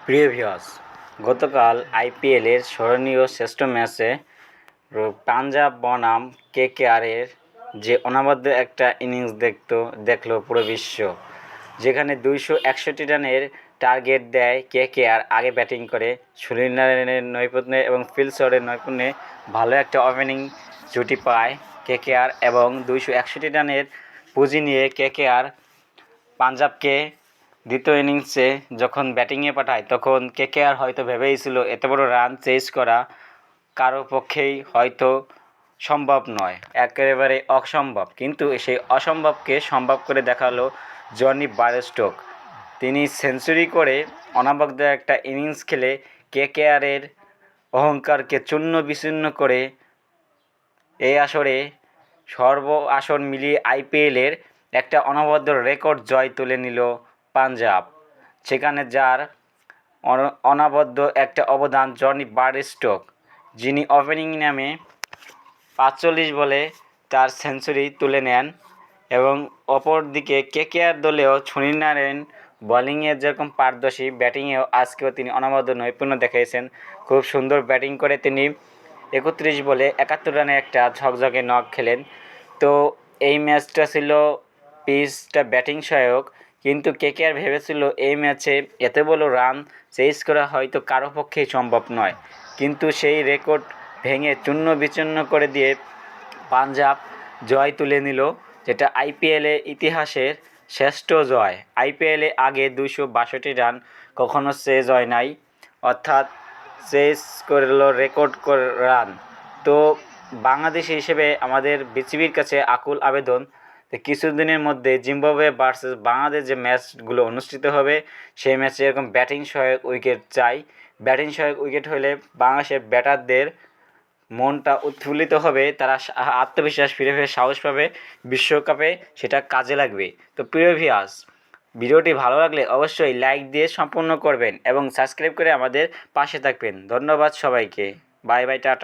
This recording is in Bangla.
প্রিয় ভিউয়ার্স, গতকাল আইপিএলের স্মরণীয় শ্রেষ্ঠ ম্যাচে পাঞ্জাব বনাম কে কে কেকেআরের যে অনবদ্য একটা ইনিংস দেখতো, দেখল পুরো বিশ্ব। যেখানে দুইশো একষট্টি রানের টার্গেট দেয় কে কে আর আগে ব্যাটিং করে সুনীল নারায়ণের নৈপুণ্যে এবং ফিল নৈপুণ্যে ভালো একটা ওপেনিং জুটি পায় কেকেআর এবং দুইশো একষট্টি রানের পুঁজি নিয়ে কে কে আর পাঞ্জাবকে দ্বিতীয় ইনিংসে যখন ব্যাটিংয়ে পাঠায়, তখন কেকেআর হয়তো ভেবেইছিল এত বড় রান চেস করা কারও পক্ষেই হয়তো সম্ভব নয়। একেবারে অসম্ভব। কিন্তু সেই অসম্ভবকে সম্ভব করে দেখাল জনি বারেস্টোক তিনি সেঞ্চুরি করে অনাবদ্য একটা ইনিংস খেলে কেকেআরের অহংকারকে চূর্ণ বিচূর্ণ করে এই আসরে সর্ব আসন মিলিয়ে আইপিএলের একটা অনবদ্য রেকর্ড জয় তুলে নিল পাঞ্জাব সেখানে যার অন- অনবদ্য একটা অবদান জনি বারস্টোক যিনি ওপেনিং নামে পাঁচচল্লিশ বলে তার সেঞ্চুরি তুলে নেন এবং অপরদিকে কেকেআর দলেও সুনীল নারায়ণ বোলিংয়ে যেরকম পারদর্শী, ব্যাটিংয়েও আজকেও তিনি অনবদ্য নৈপুণ্য দেখিয়েছেন খুব সুন্দর ব্যাটিং করে তিনি একত্রিশ বলে একাত্তর রানে একটা ঝকঝকে নক খেলেন। তো এই ম্যাচটা ছিল পিচটা ব্যাটিং সহায়ক। কিন্তু কেকেআর ভেবেছিল এই ম্যাচে এত বড় রান চেস করা হয়তো কারও পক্ষেই সম্ভব নয়। কিন্তু সেই রেকর্ড ভেঙে চূর্ণ বিচূর্ণ করে দিয়ে পাঞ্জাব জয় তুলে নিল, যেটা আইপিএলে ইতিহাসের শ্রেষ্ঠ জয়। আইপিএলে আগে দুশো বাষট্টি রান কখনো শেষ হয় নাই, অর্থাৎ শেষ করল রেকর্ড রান। তো বাংলাদেশ হিসেবে আমাদের বিসিবির কাছে আকুল আবেদন যে কিছুদিনের মধ্যে জিম্বাবুয়ে ভার্সেস বাংলাদেশ যে ম্যাচগুলো অনুষ্ঠিত হবে, সেই ম্যাচে এরকম ব্যাটিং সহায়ক উইকেট চাই। ব্যাটিং সহায়ক উইকেট হলে বাংলাদেশের ব্যাটারদের মনটা উৎফুল্লিত হবে, তারা আত্মবিশ্বাস ফিরে ফিরে সাহস পাবে, বিশ্বকাপে সেটা কাজে লাগবে। তো প্রিয় ভিয়াস ভিডিওটি ভালো লাগলে অবশ্যই লাইক দিয়ে সম্পূর্ণ করবেন এবং সাবস্ক্রাইব করে আমাদের পাশে থাকবেন। ধন্যবাদ সবাইকে। Bye bye tata.